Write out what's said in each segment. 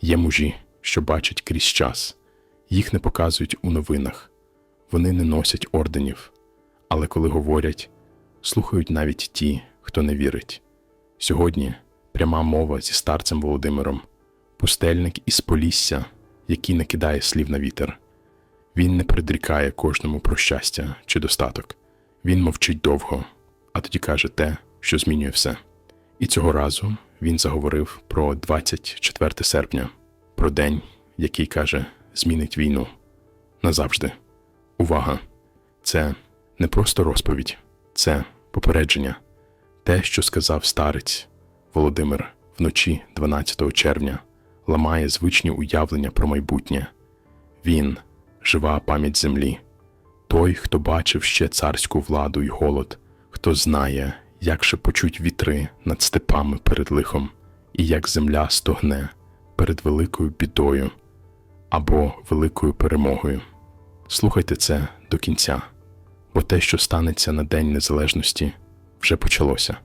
Є мужі, що бачать крізь час, їх не показують у новинах, вони не носять орденів, але коли говорять, слухають навіть ті, хто не вірить. Сьогодні пряма мова зі старцем Володимиром, пустельник із Полісся, який не кидає слів на вітер. Він не предрікає кожному про щастя чи достаток. Він мовчить довго, а тоді каже те, що змінює все. І цього разу він заговорив про 24 серпня, про день, який каже, змінить війну назавжди. Увага! Це не просто розповідь, це попередження. Те, що сказав старець Володимир вночі 12 червня, ламає звичні уявлення про майбутнє. Він жива пам'ять землі, той, хто бачив ще царську владу й голод, хто знає, як шепочуть вітри над степами перед лихом, і як земля стогне перед великою бідою або великою перемогою. Слухайте це до кінця, бо те, що станеться на День Незалежності, вже почалося,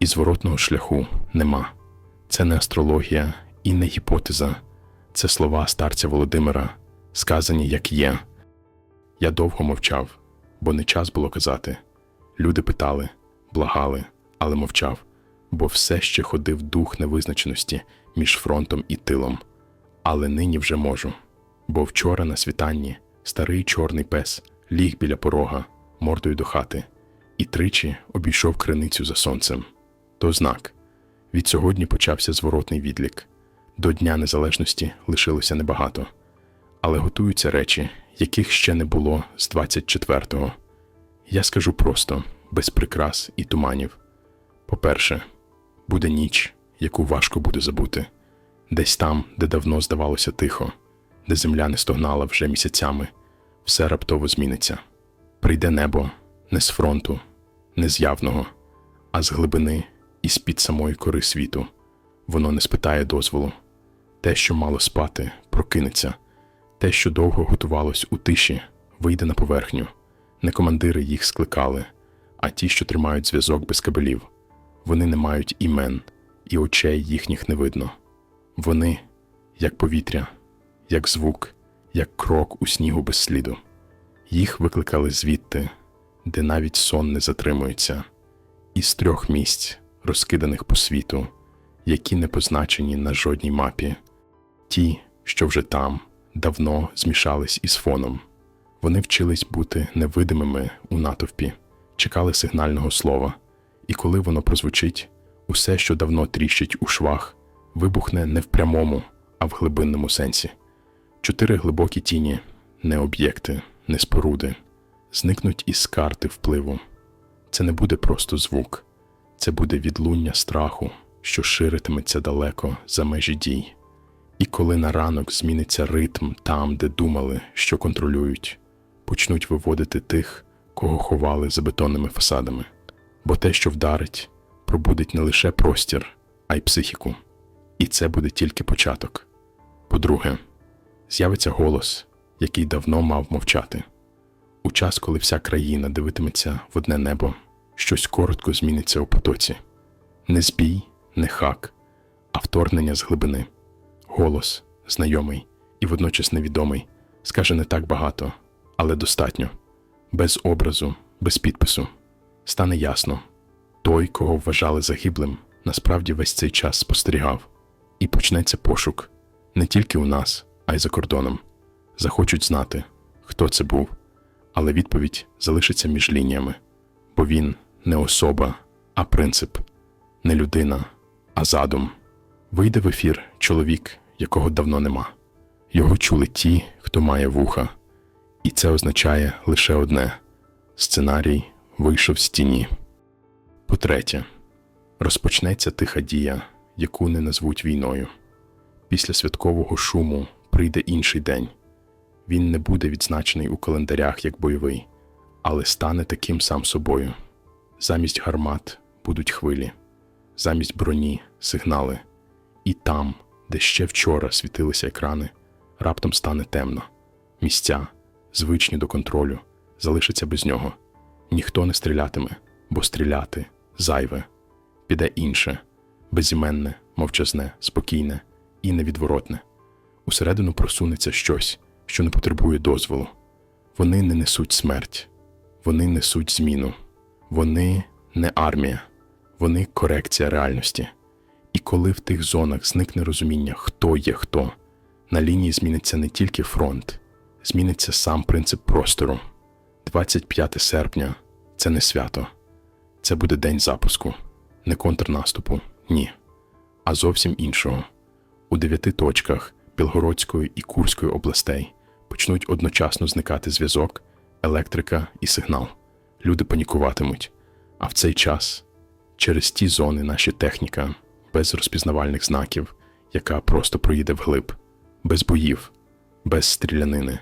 і зворотного шляху нема. Це не астрологія і не гіпотеза, це слова старця Володимира, сказані як є. Я довго мовчав, бо не час було казати. Люди питали, благали, але мовчав, бо все ще ходив дух невизначеності між фронтом і тилом. Але нині вже можу, бо вчора на світанні старий чорний пес ліг біля порога, мордою до хати, і тричі обійшов криницю за сонцем. То знак. Від сьогодні почався зворотний відлік. До Дня Незалежності лишилося небагато, але готуються речі, яких ще не було з 24-го. Я скажу просто, без прикрас і туманів. По-перше, буде ніч, яку важко буде забути, десь там, де давно здавалося тихо, де земля не стогнала вже місяцями, все раптово зміниться. Прийде небо не з фронту, не з явного, а з глибини і з-під самої кори світу. Воно не спитає дозволу. Те, що мало спати, прокинеться, те, що довго готувалось у тиші, вийде на поверхню. Не командири їх скликали, а ті, що тримають зв'язок без кабелів. Вони не мають імен, і очей їхніх не видно. Вони, як повітря, як звук, як крок у снігу без сліду. Їх викликали звідти, де навіть сон не затримується, із трьох місць, розкиданих по світу, які не позначені на жодній мапі, ті, що вже там, давно змішались із фоном. Вони вчились бути невидимими у натовпі, чекали сигнального слова, і коли воно прозвучить, усе, що давно тріщить у швах, вибухне не в прямому, а в глибинному сенсі. Чотири глибокі тіні, не об'єкти, не споруди, зникнуть із карти впливу. Це не буде просто звук, це буде відлуння страху, що ширитиметься далеко за межі дій. І коли на ранок зміниться ритм там, де думали, що контролюють, почнуть виводити тих, кого ховали за бетонними фасадами. Бо те, що вдарить, пробудить не лише простір, а й психіку. І це буде тільки початок. По-друге, з'явиться голос, який давно мав мовчати. У час, коли вся країна дивитиметься в одне небо, щось коротко зміниться у потоці. Не збій, не хак, а вторгнення з глибини. Голос, знайомий і водночас невідомий, скаже не так багато, але достатньо. Без образу, без підпису. Стане ясно той, кого вважали загиблим, насправді весь цей час спостерігав. І почнеться пошук не тільки у нас, а й за кордоном. Захочуть знати, хто це був, але відповідь залишиться між лініями, бо він не особа, а принцип, не людина, а задум. Вийде в ефір чоловік, якого давно нема. Його чули ті, хто має вуха, і це означає лише одне: сценарій вийшов з тіні. По-третє, розпочнеться тиха дія, яку не назвуть війною. Після святкового шуму прийде інший день. Він не буде відзначений у календарях як бойовий, але стане таким сам собою. Замість гармат будуть хвилі, замість броні сигнали, і там, де ще вчора світилися екрани, раптом стане темно. Місця, звичні до контролю, залишаться без нього. Ніхто не стрілятиме, бо стріляти зайве. Піде інше, безіменне, мовчазне, спокійне і невідворотне. Усередину просунеться щось, що не потребує дозволу. Вони не несуть смерть, вони несуть зміну. Вони не армія, вони корекція реальності. І коли в тих зонах зникне розуміння, хто є хто, на лінії зміниться не тільки фронт, зміниться сам принцип простору. 25 серпня це не свято, це буде день запуску, не контрнаступу, ні, а зовсім іншого. У дев'яти точках Білгородської і Курської областей почнуть одночасно зникати зв'язок, електрика і сигнал. Люди панікуватимуть. А в цей час через ті зони наша техніка без розпізнавальних знаків, яка просто проїде вглиб, без боїв, без стрілянини,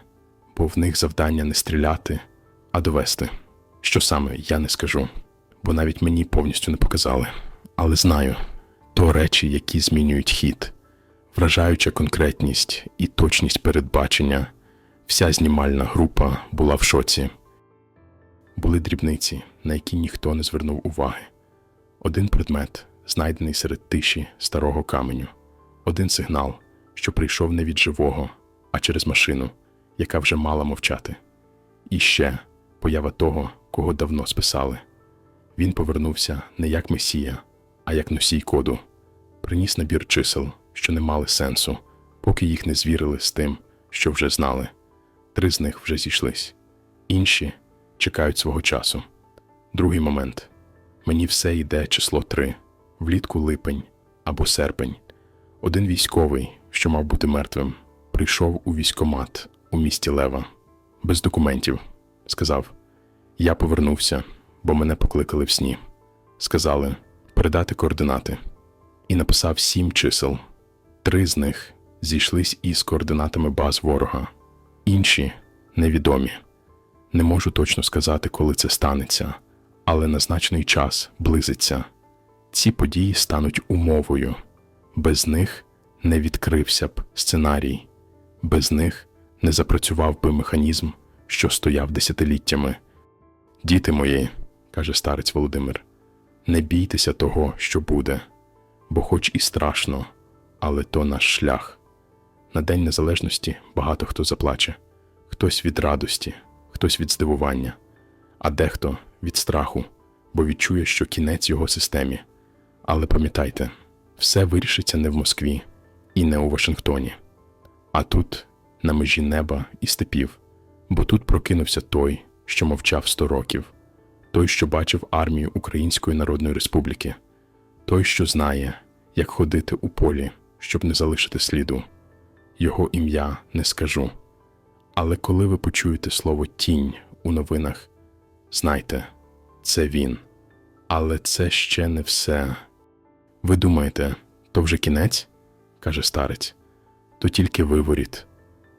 бо в них завдання не стріляти, а довести. Що саме я не скажу, бо навіть мені повністю не показали. Але знаю то речі, які змінюють хід, вражаюча конкретність і точність передбачення. Вся знімальна група була в шоці. Були дрібниці, на які ніхто не звернув уваги. Один предмет, знайдений серед тиші старого каменю, один сигнал, що прийшов не від живого, а через машину, яка вже мала мовчати. І ще поява того, кого давно списали. Він повернувся не як месія, а як носій коду, приніс набір чисел, що не мали сенсу, поки їх не звірили з тим, що вже знали. Три з них вже зійшлись, інші чекають свого часу. Другий момент мені все йде число три, влітку липень або серпень. Один військовий, що мав бути мертвим, прийшов у військомат у місті Лева без документів. Сказав: Я повернувся, бо мене покликали в сні. Сказали передати координати. І написав сім чисел. Три з них зійшлись із координатами баз ворога, інші невідомі. Не можу точно сказати, коли це станеться, але назначений час близиться. Ці події стануть умовою. Без них не відкрився б сценарій, без них не запрацював би механізм, що стояв десятиліттями. Діти мої, каже старець Володимир, не бійтеся того, що буде, бо хоч і страшно, але то наш шлях. На День Незалежності багато хто заплаче, хтось від радості, хтось від здивування, а дехто від страху, бо відчує, що кінець його системі. Але пам'ятайте, все вирішиться не в Москві і не у Вашингтоні, а тут, на межі неба і степів, бо тут прокинувся той, що мовчав сто років, той, що бачив армію Української Народної Республіки, той, що знає, як ходити у полі, щоб не залишити сліду. Його ім'я не скажу. Але коли ви почуєте слово тінь у новинах, знайте, це він. Але це ще не все. Ви думаєте, то вже кінець? каже старець, то тільки виворіт.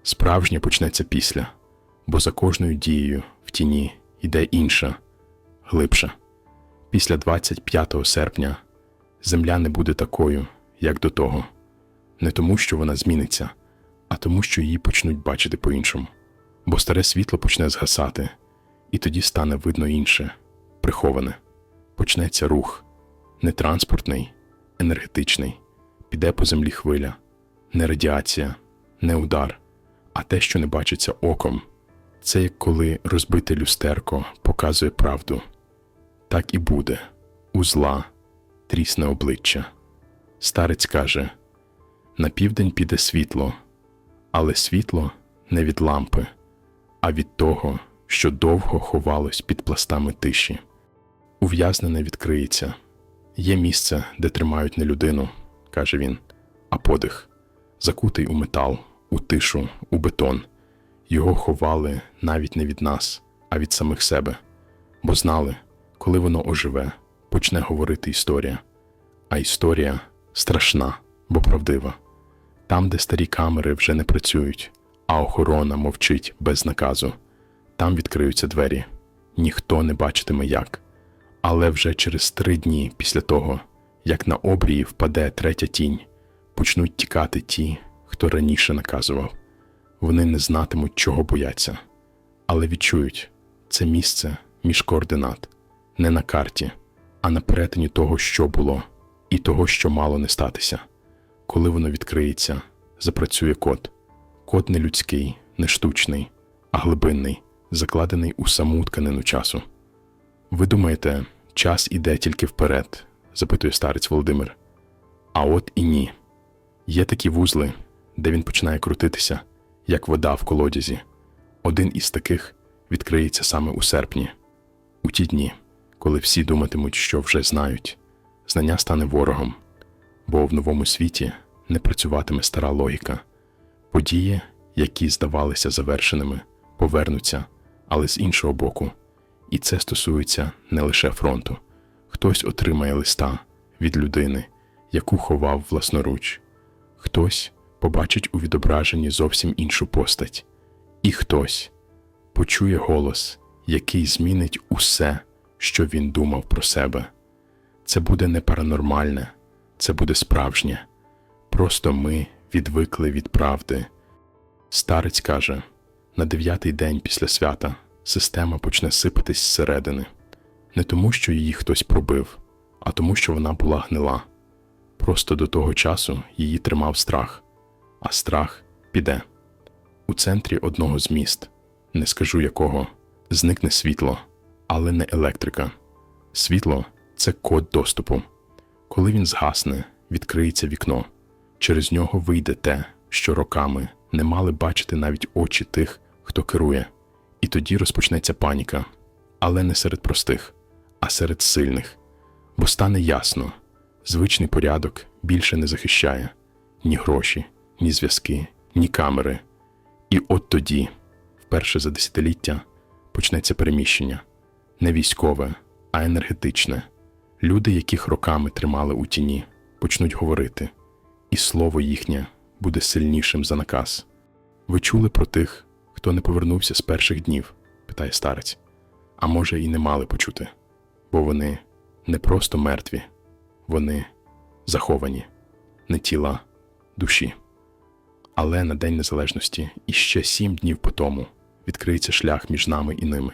Справжнє почнеться після, бо за кожною дією в тіні йде інша, глибша. Після 25 серпня земля не буде такою, як до того, не тому, що вона зміниться, а тому, що її почнуть бачити по-іншому. Бо старе світло почне згасати, і тоді стане видно інше, приховане. Почнеться рух, не транспортний, енергетичний, піде по землі хвиля, не радіація, не удар, а те, що не бачиться оком. Це як коли розбите люстерко показує правду. Так і буде, у зла, трісне обличчя. Старець каже: на південь піде світло, але світло не від лампи, а від того, що довго ховалось під пластами тиші. Ув'язнене відкриється. Є місце, де тримають не людину, каже він, а подих, закутий у метал, у тишу, у бетон. Його ховали навіть не від нас, а від самих себе, бо знали, коли воно оживе, почне говорити історія. А історія страшна, бо правдива. Там, де старі камери вже не працюють, а охорона мовчить без наказу, там відкриються двері. Ніхто не бачитиме як. Але вже через три дні після того, як на обрії впаде третя тінь, почнуть тікати ті, хто раніше наказував. Вони не знатимуть, чого бояться, але відчують це місце між координат, не на карті, а на перетині того, що було, і того, що мало не статися. Коли воно відкриється, запрацює код, Код не людський, не штучний, а глибинний, закладений у саму тканину часу. Ви думаєте, час іде тільки вперед? запитує старець Володимир. А от і ні. Є такі вузли, де він починає крутитися, як вода в колодязі. Один із таких відкриється саме у серпні, у ті дні, коли всі думатимуть, що вже знають, знання стане ворогом, бо в новому світі не працюватиме стара логіка. Події, які здавалися завершеними, повернуться, але з іншого боку. І це стосується не лише фронту. Хтось отримає листа від людини, яку ховав власноруч, хтось побачить у відображенні зовсім іншу постать, і хтось почує голос, який змінить усе, що він думав про себе. Це буде не паранормальне, це буде справжнє. Просто ми відвикли від правди. Старець каже: на дев'ятий день після свята система почне сипатись зсередини, не тому, що її хтось пробив, а тому, що вона була гнила. Просто до того часу її тримав страх, а страх піде. У центрі одного з міст, не скажу якого, зникне світло, але не електрика. Світло це код доступу. Коли він згасне, відкриється вікно. Через нього вийде те, що роками не мали бачити навіть очі тих, хто керує. І тоді розпочнеться паніка, але не серед простих, а серед сильних. Бо стане ясно, звичний порядок більше не захищає ні гроші, ні зв'язки, ні камери. І от тоді, вперше за десятиліття, почнеться переміщення не військове, а енергетичне. Люди, яких роками тримали у тіні, почнуть говорити, і слово їхнє буде сильнішим за наказ. Ви чули про тих, хто не повернувся з перших днів? питає старець. А може, і не мали почути, бо вони не просто мертві, вони заховані, не тіла, душі. Але на День Незалежності. Іще сім днів по тому відкриється шлях між нами і ними,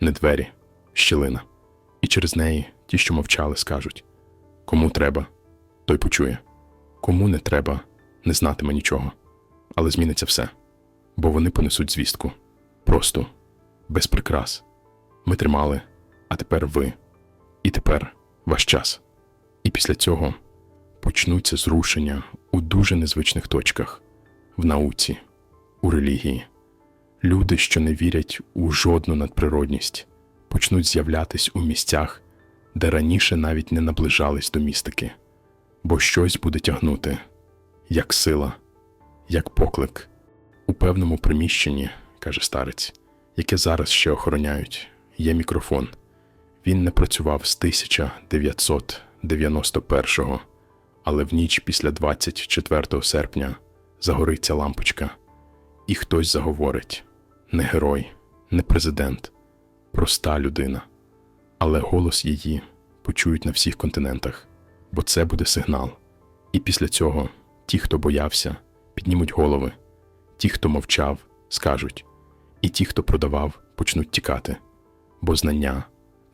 не двері, щілина. І через неї ті, що мовчали, скажуть кому треба, той почує, кому не треба, не знатиме нічого, але зміниться все, бо вони понесуть звістку. Просто, без прикрас. Ми тримали, а тепер ви, і тепер ваш час. І після цього почнуться зрушення у дуже незвичних точках в науці, у релігії. Люди, що не вірять у жодну надприродність, почнуть з'являтись у місцях, де раніше навіть не наближались до містики, бо щось буде тягнути, як сила, як поклик. У певному приміщенні, каже старець, яке зараз ще охороняють, є мікрофон. Він не працював з 1991-го, але в ніч після 24 серпня загориться лампочка, і хтось заговорить. Не герой, не президент, проста людина. Але голос її почують на всіх континентах, бо це буде сигнал. І після цього ті, хто боявся, піднімуть голови, ті, хто мовчав, скажуть, і ті, хто продавав, почнуть тікати, бо знання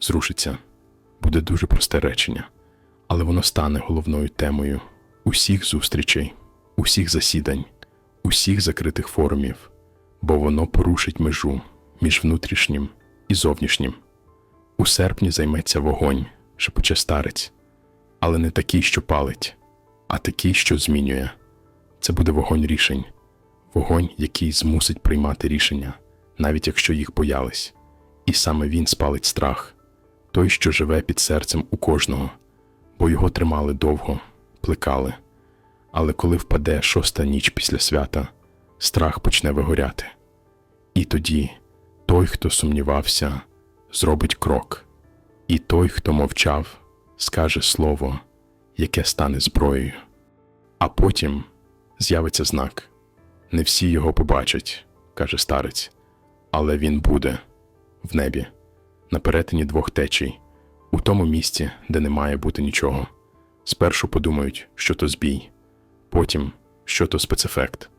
зрушиться. Буде дуже просте речення, але воно стане головною темою усіх зустрічей, усіх засідань, усіх закритих форумів, бо воно порушить межу між внутрішнім і зовнішнім. У серпні займеться вогонь, шепоче старець, але не такий, що палить, а такий, що змінює. Це буде вогонь рішень, вогонь, який змусить приймати рішення, навіть якщо їх боялись, і саме він спалить страх, той, що живе під серцем у кожного, бо його тримали довго, плекали. Але коли впаде шоста ніч після свята, страх почне вигоряти. І тоді той, хто сумнівався, зробить крок, і той, хто мовчав, скаже слово, яке стане зброєю. А потім з'явиться знак. Не всі його побачать, каже старець, але він буде в небі, на перетині двох течій, у тому місці, де не має бути нічого. Спершу подумають, що то збій, потім, що то спецефект,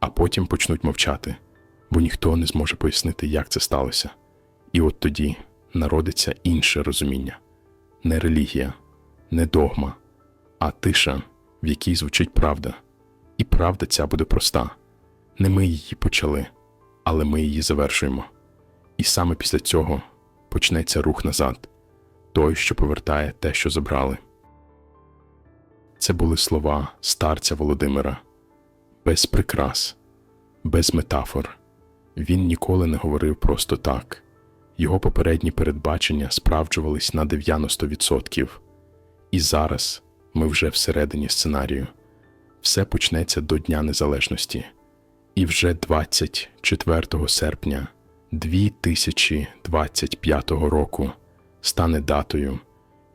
а потім почнуть мовчати, бо ніхто не зможе пояснити, як це сталося. І от тоді народиться інше розуміння не релігія, не догма, а тиша, в якій звучить правда. І правда ця буде проста. Не ми її почали, але ми її завершуємо. І саме після цього почнеться рух назад, той, що повертає те, що забрали. Це були слова старця Володимира, без прикрас, без метафор. Він ніколи не говорив просто так. Його попередні передбачення справджувались на 90%. І зараз ми вже всередині сценарію. Все почнеться до Дня Незалежності. І вже 24 серпня 2025 року стане датою,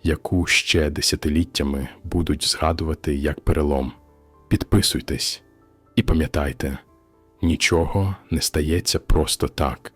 яку ще десятиліттями будуть згадувати як перелом. Підписуйтесь і пам'ятайте, нічого не стається просто так.